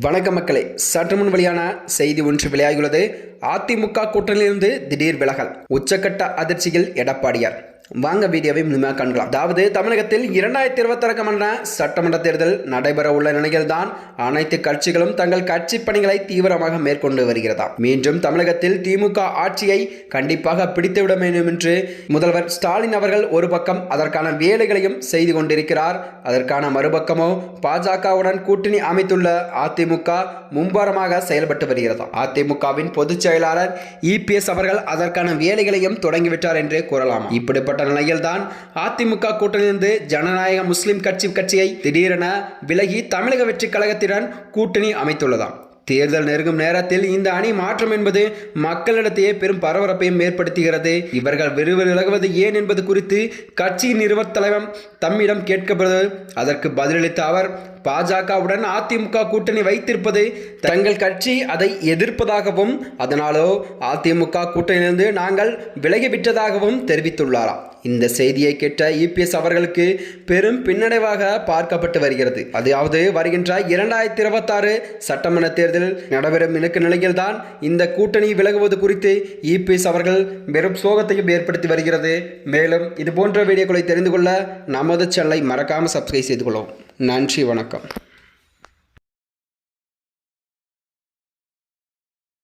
வணக்க மக்களே சற்று முன் வெளியான செய்தி ஒன்று வெளியாகியுள்ளது. அதிமுக கூட்டணியிலிருந்து திடீர் விலகல். உச்சக்கட்ட அதிர்ச்சியில் எடப்பாடியார். வாங்க வீடியோவை முழுமையாக காண்கலாம். அதாவது தமிழகத்தில் இரண்டாயிரத்தி இருபத்தி சட்டமன்ற தேர்தல் நடைபெற உள்ள நிலையில்தான் அனைத்து கட்சிகளும் தங்கள் கட்சி பணிகளை தீவிரமாக மேற்கொண்டு வருகிறதா. மீண்டும் தமிழகத்தில் திமுக ஆட்சியை கண்டிப்பாக பிடித்துவிட வேண்டும் என்று முதல்வர் ஸ்டாலின் அவர்கள் ஒரு பக்கம் அதற்கான வேலைகளையும் செய்து கொண்டிருக்கிறார். அதற்கான மறுபக்கமோ பாஜகவுடன் கூட்டணி அமைத்துள்ள அதிமுக மும்பாரமாக செயல்பட்டு வருகிறதா. அதிமுகவின் பொதுச் செயலாளர் இபிஎஸ் அவர்கள் அதற்கான வேலைகளையும் தொடங்கிவிட்டார் என்று கூறலாம். இப்படிப்பட்ட நிலையில்தான் அதிமுக கூட்டணியிலிருந்து ஜனநாயக முஸ்லிம் கட்சி கட்சியை திடீரென விலகி தமிழக வெற்றி கழகத்துடன் கூட்டணி அமைத்துள்ளதாம். தேர்தல் நெருங்கும் நேரத்தில் இந்த அணி மாற்றம் என்பது மக்களிடத்தையே பெரும் பரபரப்பையும் ஏற்படுத்துகிறது. இவர்கள் விரைவில் விலகுவது ஏன் என்பது குறித்து கட்சியின் நிறுவத் தலைவர் தம்மிடம் கேட்கப்படுவது அதற்கு பதிலளித்த அவர் பாஜகவுடன் அதிமுக கூட்டணி வைத்திருப்பது தங்கள் கட்சி அதை எதிர்ப்பதாகவும் அதனாலோ அதிமுக கூட்டணியிலிருந்து நாங்கள் விலகிவிட்டதாகவும் தெரிவித்துள்ளாராம் இந்த செய்தியை கேட்ட இபிஎஸ் அவர்களுக்கு பெரும் பின்னடைவாக பார்க்கப்பட்டு வருகிறது. அதாவது வருகின்ற இரண்டாயிரத்தி இருபத்தாறு சட்டமன்ற தேர்தல் நடைபெறும் இலக்கு நிலையில்தான் இந்த கூட்டணி விலகுவது குறித்து இபிஎஸ் அவர்கள் பெரும் சோகத்தையும் ஏற்படுத்தி வருகிறது. மேலும் இது போன்ற வீடியோக்களை தெரிந்து கொள்ள நமது சேனலை மறக்காமல் சப்ஸ்கிரைப் செய்து கொள்ளவும். நன்றி வணக்கம்.